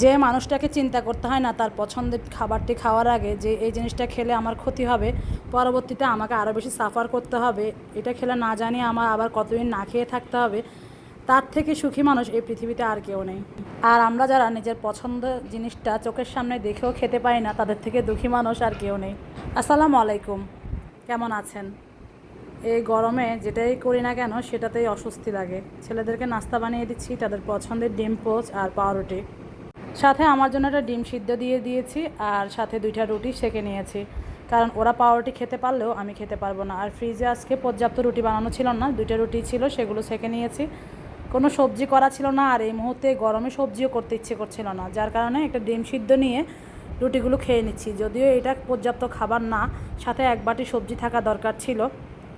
যে মানুষটাকে চিন্তা করতে হয় না, তার পছন্দের খাবারটি খাওয়ার আগে যে এই জিনিসটা খেলে আমার ক্ষতি হবে, পরবর্তীতে আমাকে আরও বেশি সাফার করতে হবে, এটা খেলে না জানি আমার আবার কতদিন না খেয়ে থাকতে হবে, তার থেকে সুখী মানুষ এই পৃথিবীতে আর কেউ নেই। আর আমরা যারা নিজের পছন্দ জিনিসটা চোখের সামনে দেখেও খেতে পাই না, তাদের থেকে দুঃখী মানুষ আর কেউ নেই। আসসালামু আলাইকুম, কেমন আছেন? এই গরমে যেটাই করি না কেন, সেটাতেই অস্বস্তি লাগে। ছেলেদেরকে নাস্তা বানিয়ে দিচ্ছি, তাদের পছন্দের ডিম পোচ আর পাউরুটি। সাথে আমার জন্য একটা ডিম সিদ্ধ দিয়ে দিয়েছি আর সাথে দুইটা রুটি সেকে নিয়েছি। কারণ ওরা পাউরুটি খেতে পারলেও আমি খেতে পারব না। আর ফ্রিজে আজকে পর্যাপ্ত রুটি বানানো ছিল না, দুইটা রুটি ছিল, সেগুলো সেকে নিয়েছি। কোনো সবজি করা ছিল না আর এই মুহূর্তে গরমে সবজিও করতে ইচ্ছে করছিল না। যার কারণে একটা ডিম সিদ্ধ নিয়ে রুটিগুলো খেয়ে নিচ্ছি। যদিও এটা পর্যাপ্ত খাবার না, সাথে এক বাটি সবজি থাকা দরকার ছিল।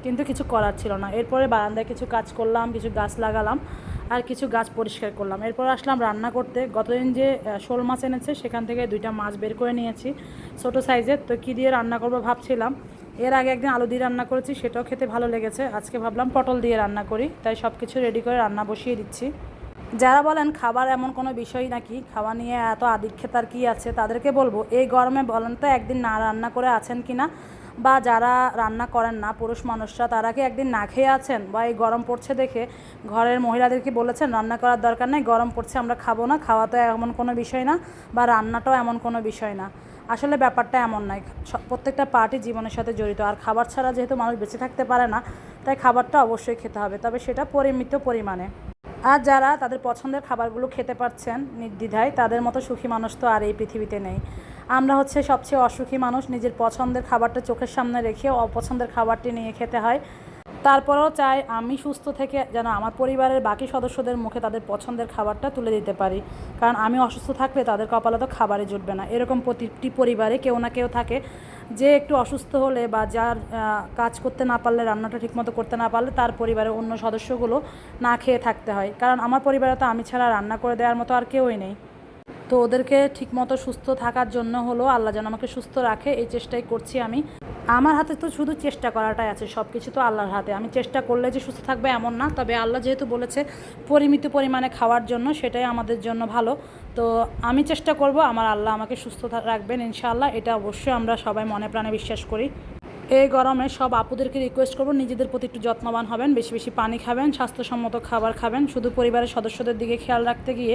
কিন্তু কিছু করার ছিল না। এরপরে বারান্দায় কিছু কাজ করলাম, কিছু গাছ লাগালাম আর কিছু গাছ পরিষ্কার করলাম। এরপর আসলাম রান্না করতে। গতদিন যে শোল মাছ এনেছে, সেখান থেকে দুইটা মাছ বের করে নিয়েছি ছোটো সাইজের। তো কী দিয়ে রান্না করব ভাবছিলাম। এর আগে একদিন আলু দিয়ে রান্না করেছি, সেটাও খেতে ভালো লেগেছে। আজকে ভাবলাম পটল দিয়ে রান্না করি, তাই সব কিছু রেডি করে রান্না বসিয়ে দিচ্ছি। যারা বলেন খাবার এমন কোনো বিষয় নাকি? খাওয়া নিয়ে এত আদিক্ষেতার কী আছে? তাদেরকে বলব, এই গরমে বলেন তো একদিন না রান্না করে আছেন কি না বা যারা রান্না করেন না, পুরুষ মানুষরা, তারা কি একদিন না খেয়ে আছেন? বা এই গরম পড়ছে দেখে ঘরের মহিলাদেরকে বলেছেন, রান্না করার দরকার নেই, গরম পড়ছে, আমরা খাব না, খাওয়া তো এমন কোনো বিষয় না, বা রান্নাটাও এমন কোনো বিষয় না। আসলে ব্যাপারটা এমন নয় প্রত্যেকটা পার্টি জীবনের সাথে জড়িত, আর খাবার ছাড়া যেহেতু মানুষ বেঁচে থাকতে পারে না, তাই খাবারটা অবশ্যই খেতে হবে, তবে সেটা পরিমিত পরিমাণে। আর যারা তাদের পছন্দের খাবারগুলো খেতে পারছেন নির্দ্বিধায়, তাদের মতো সুখী মানুষ তো আর এই পৃথিবীতে নেই। আমরা হচ্ছে সবচেয়ে অসুখী মানুষ, নিজের পছন্দের খাবারটা চোখের সামনে রেখে অপছন্দের খাবারটি নিয়ে খেতে হয়। তারপরেও চাই আমি সুস্থ থেকে যেন আমার পরিবারের বাকি সদস্যদের মুখে তাদের পছন্দের খাবারটা তুলে দিতে পারি। কারণ আমি অসুস্থ থাকলে তাদের কপালে তো খাবারে জুটবে না। এরকম প্রতিটি পরিবারে কেউ না কেউ থাকে, যে একটু অসুস্থ হলে বা যার কাজ করতে না পারলে, রান্নাটা ঠিকমতো করতে না পারলে তার পরিবারের অন্য সদস্যগুলো না খেয়ে থাকতে হয়। কারণ আমার পরিবারে তো আমি ছাড়া রান্না করে দেওয়ার মতো আর কেউই নেই। তো ওদেরকে ঠিকমতো সুস্থ থাকার জন্য হলো আল্লাহ যেন আমাকে সুস্থ রাখে, এই চেষ্টাই করছি আমি। আমার হাতে তো শুধু চেষ্টা করাটাই আছে সব কিছু তো আল্লাহর হাতে। আমি চেষ্টা করলে যে সুস্থ থাকবে এমন না, তবে আল্লাহ যেহেতু বলেছে পরিমিত পরিমাণে খাওয়ার জন্য, সেটাই আমাদের জন্য ভালো। তো আমি চেষ্টা করব, আমার আল্লাহ আমাকে সুস্থ রাখবেন ইনশাআল্লাহ। এটা অবশ্যই আমরা সবাই মনে প্রাণে বিশ্বাস করি। এই গরমে সব আপুদেরকে রিকোয়েস্ট করব, নিজেদের প্রতি একটু যত্নবান হবেন, বেশি বেশি পানি খাবেন, স্বাস্থ্যসম্মত খাবার খাবেন। শুধু পরিবারের সদস্যদের দিকে খেয়াল রাখতে গিয়ে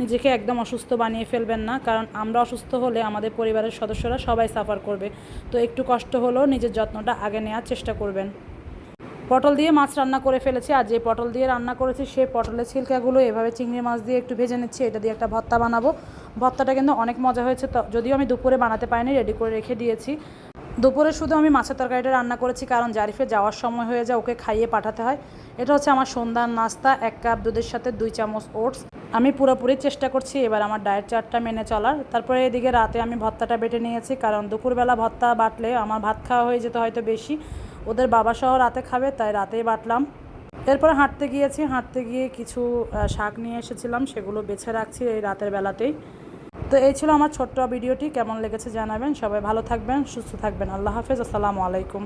নিজেকে একদম অসুস্থ বানিয়ে ফেলবেন না, কারণ আমরা অসুস্থ হলে আমাদের পরিবারের সদস্যরা সবাই সাফার করবে। তো একটু কষ্ট হলেও নিজের যত্নটা আগে নেওয়ার চেষ্টা করবেন। পটল দিয়ে মাছ রান্না করে ফেলেছি, আর যে পটল দিয়ে রান্না করেছি সেই পটলের ছিলকাগুলো এভাবে চিংড়ি মাছ দিয়ে একটু ভেজে নিচ্ছি, এটা দিয়ে একটা ভর্তা বানাবো। ভর্তাটা কিন্তু অনেক মজা হয়েছে যদিও আমি দুপুরে বানাতে পারিনি রেডি করে রেখে দিয়েছি। দুপুরে শুধু আমি মাছের তরকারিটা রান্না করেছি, কারণ জারিফে যাওয়ার সময় হয়ে যায়, ওকে খাইয়ে পাঠাতে হয়। এটা হচ্ছে আমার সন্ধ্যার নাস্তা, এক কাপ দুধের সাথে দুই চামচ ওটস। আমি পুরোপুরি চেষ্টা করছি এবার আমার ডায়েট চার্টটা মেনে চলার। তারপরে এদিকে রাতে আমি ভত্তাটা বেটে নিয়েছি, কারণ দুপুরবেলা ভত্তা বাটলে আমার ভাত খাওয়া হয়ে যেত হয়তো বেশি। ওদের বাবা সহ রাতে খাবে, তাই রাতেই বাটলাম। এরপরে হাঁটতে গিয়েছি, হাঁটতে গিয়ে কিছু শাক নিয়ে এসেছিলাম, সেগুলো বেছে রাখছি এই রাতের বেলাতেই। তো এই ছিল আমার ছোট্ট ভিডিওটি। কেমন লেগেছে জানাবেন। সবাই ভালো থাকবেন, সুস্থ থাকবেন। আল্লাহ হাফেজ। আসসালামু আলাইকুম।